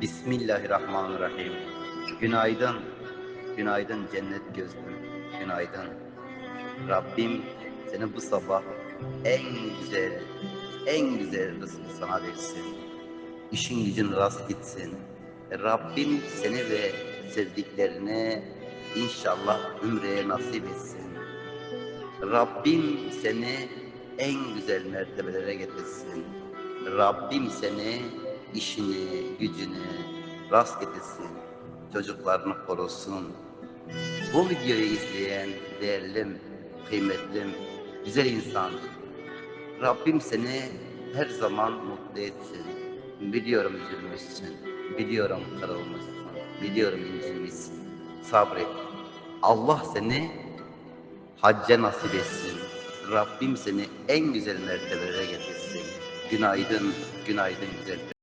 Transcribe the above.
Bismillahirrahmanirrahim. Günaydın. Günaydın cennet gözlüm. Günaydın. Rabbim seni bu sabah en güzel, en güzel rızkı sana versin. İşin gücün rast gitsin. Rabbim seni ve sevdiklerine inşallah ümreye nasip etsin. Rabbim seni en güzel mertebelere getirsin. Rabbim seni işini, gücünü rast getirsin. Çocuklarını korusun. Bu videoyu izleyen değerlim, kıymetlim, güzel insan. Rabbim seni her zaman mutlu etsin. Biliyorum üzülmüşsün. Biliyorum kırılmışsın. Biliyorum incinmişsin. Sabret. Allah seni hacca nasip etsin. Rabbim seni en güzel mertebelere getirsin. Günaydın, günaydın güzel.